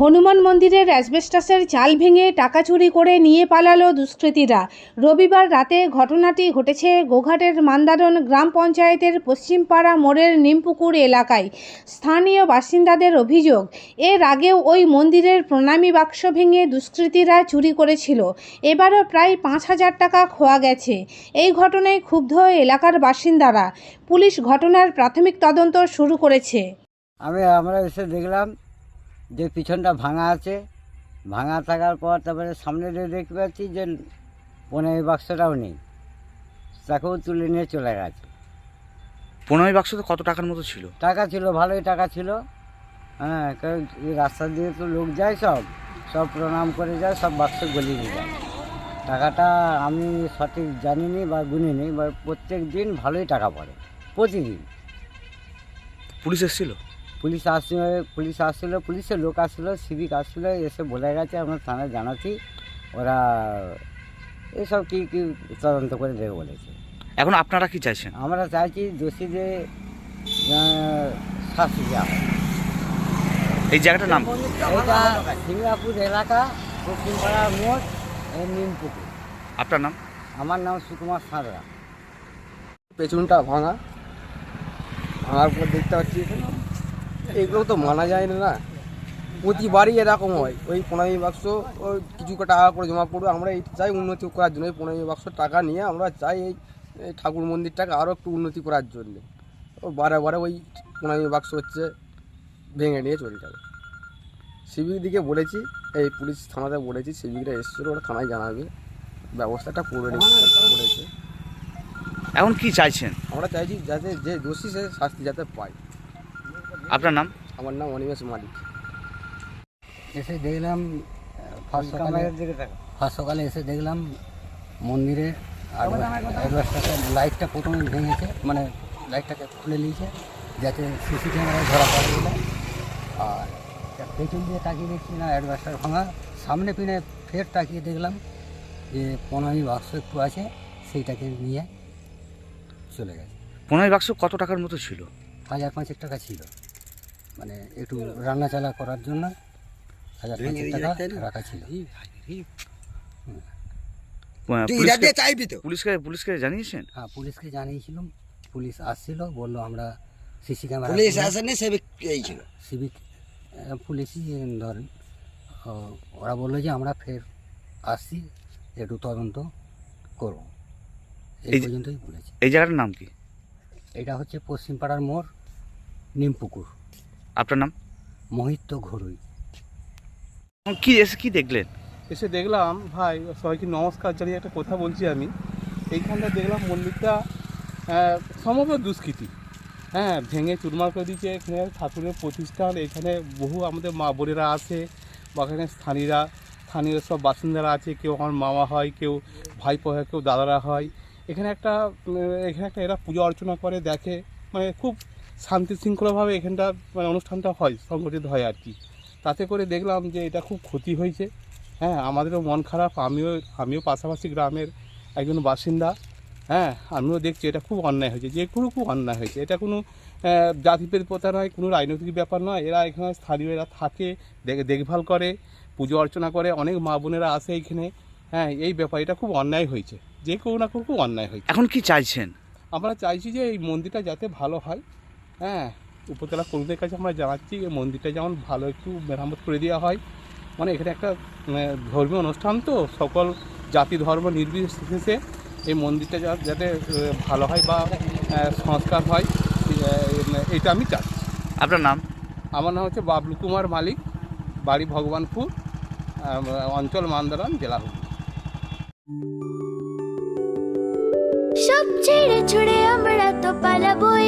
হনুমান মন্দিরের অ্যাসবেস্টাসের চাল ভেঙে টাকা চুরি করে নিয়ে পালালো দুষ্কৃতীরা। রবিবার রাতে ঘটনাটি ঘটেছে গোঘাটের মান্দারন গ্রাম পঞ্চায়েতের পশ্চিমপাড়া মোড়ের নিমপুকুর এলাকায়। স্থানীয় বাসিন্দাদের অভিযোগ, এর আগেও ওই মন্দিরের প্রণামী বাক্স ভেঙে দুষ্কৃতীরা চুরি করেছিল। এবারও প্রায় পাঁচ হাজার টাকা খোয়া গেছে। এই ঘটনায় ক্ষুব্ধ এলাকার বাসিন্দারা। পুলিশ ঘটনার প্রাথমিক তদন্ত শুরু করেছে। আমি আমরা এসে দেখলাম যে পিছনটা ভাঙা আছে ভাঙা থাকার পর তারপরে সামনে দেখতে পাচ্ছি যে পনেরো বাক্সটাও নেই। তাকেও তুলে নিয়ে চলে গেছে। পনেরোই বাক্স তো কত টাকার মতো ছিল? টাকা ছিল ভালোই টাকা ছিল। হ্যাঁ কারণ এই রাস্তা দিয়ে তো লোক যায় সব সব প্রণাম করে যায় সব বাক্স গলিয়ে যায়। টাকাটা আমি সঠিক জানিনি বা গুনিনি বা প্রত্যেক দিন ভালোই টাকা পড়ে প্রতিদিন। পুলিশ এসেছিল? পুলিশ আসছিল পুলিশ আসছিল পুলিশের লোক আসছিল সিভিক আসছিল এসে বলে গেছে আমরা থানায় জানাচ্ছি। ওরা এসব কী কী তদন্ত করে দেবে বলেছে। এখন আপনারা কি চাইছেন? আমরা চাইছি দোষীদের শাস্তি দেওয়া হয়। এই জায়গাটার নাম এটা সিঙ্গাপুর এলাকা পশ্চিমপাড়া মোড় নিমপুকুর। আপনার নাম? আমার নাম সুকুমার সাঁতরা। পেছনটা ভাঙা ভাঙার পর দেখতে পাচ্ছি এগুলো তো মানা যায় না প্রতিবারই এরকম হয়। ওই পনেরো বাক্স ওই কিছু টাকা করে জমা পড়বে আমরা এই চাই উন্নতি করার জন্য। এই পনেরো বাক্স টাকা নিয়ে আমরা চাই এই ঠাকুর মন্দিরটাকে আরও একটু উন্নতি করার জন্য। ও বারে বারে ওই পনেরো বাক্স হচ্ছে ভেঙে নিয়ে চলে যাবে। সিভিক দিকে বলেছি এই পুলিশ থানাতে বলেছি সিভিকরা এসেছিল ওরা থানায় জানাবে। ব্যবস্থাটা করে করেছে এখন কি চাইছেন? আমরা চাইছি যাতে যে দোষী সে শাস্তি যাতে পায়। আপনার নাম? আমার নাম অনিমেষ মালিক। এসে দেখলাম ফার্স্ট সকালে ফার্স্ট সকালে এসে দেখলাম মন্দিরে অ্যাডভার্সটাকে লাইটটা প্রথমে ভেঙেছে মানে লাইটটাকে খুলে নিয়েছে যাতে সিসি ক্যামেরায় ধরা পড়ে বলে। আর পেছন দিয়ে তাকিয়ে দেখছি না অ্যাডভার্সটার ভাঙা। সামনে পিনে ফের তাকিয়ে দেখলাম যে পনেরোই বাক্স একটু আছে সেইটাকে নিয়ে চলে গেছে। পনেরোই বাক্স কত টাকার মতো ছিল? হাজার পাঁচেক টাকা ছিল। মানে একটু রান্না চালা করার জন্য হাজার পাঁচেক টাকা রাখা ছিল। পুলিশকে পুলিশকে পুলিশকে জানিয়েছেন? হ্যাঁ পুলিশকে জানিয়েছিলাম। পুলিশ আসছিল বলল আমরা সিসি ক্যামেরা পুলিশ আসেনি সিভিক এই ছিল। সিভিক পুলিশই ধরেন। ওরা বলল যে আমরা ফের আসছি একটু তদন্ত করব। এই এই পর্যন্তই বলেছি। এই জায়গাটার নাম কি? এটা হচ্ছে পশ্চিমপাড়ার মোড় নিমপুকুর। আপনার নাম? মোহিত ঘরুই। কি এসে কি দেখলেন? এসে দেখলাম ভাই সবাইকে নমস্কার জানিয়ে একটা কথা বলছি আমি। এইখানটা দেখলাম মন্দিরটা সম্ভবত দুষ্কৃতি। হ্যাঁ ভেঙে চুরমার করে দিয়েছে এখানে ঠাকুরের প্রতিষ্ঠান এখানে বহু আমাদের মা বোনেরা আছে বা এখানে স্থানীয়রা স্থানীয় সব বাসিন্দারা আছে কেউ আমার মামা হয় কেউ ভাইপো হয় কেউ দাদারা হয়। এখানে একটা এখানে একটা এরা পুজো অর্চনা করে দেখে মানে খুব শান্তি শৃঙ্খলাভাবে এখানটা মানে অনুষ্ঠানটা হয় সংগঠিত হয় আর কি। তাতে করে দেখলাম যে এটা খুব ক্ষতি হয়েছে। হ্যাঁ আমাদেরও মন খারাপ আমিও আমিও পাশাপাশি গ্রামের একজন বাসিন্দা। হ্যাঁ আমিও দেখছি এটা খুব অন্যায় হয়েছে যে কোনো খুব অন্যায় হয়েছে। এটা কোনো জাতিভেদ প্রথা নয় কোনো রাজনৈতিক ব্যাপার নয়। এরা এখানে স্থানীয় এরা থাকে দেখে দেখভাল করে পুজো অর্চনা করে অনেক মা বোনেরা আসে এইখানে হ্যাঁ এই ব্যাপার এটা খুব অন্যায় হয়েছে। যে কোনো না কোনো খুব অন্যায় হয়েছে। এখন কি চাইছেন? আমরা চাইছি যে এই মন্দিরটা যাতে ভালো হয়। হ্যাঁ উপজেলা কর্মীদের কাছে আমরা জানাচ্ছি এই মন্দিরটা যেমন ভালো একটু মেরামত করে দেওয়া হয়। মানে এখানে একটা মানে, ধর্মীয় অনুষ্ঠান তো সকল জাতি ধর্ম নির্বিশেষে এই মন্দিরটা যা- যাতে ভালো হয় বা সংস্কার হয় এটা আমি চাচ্ছি আপনার নাম? আমার নাম হচ্ছে বাবলু কুমার মালিক বাড়ি ভগবানপুর অঞ্চল মান্দারান জেলা হুগলি। সব ছেড়ে ছুড়ে আমরা তো পালাবই।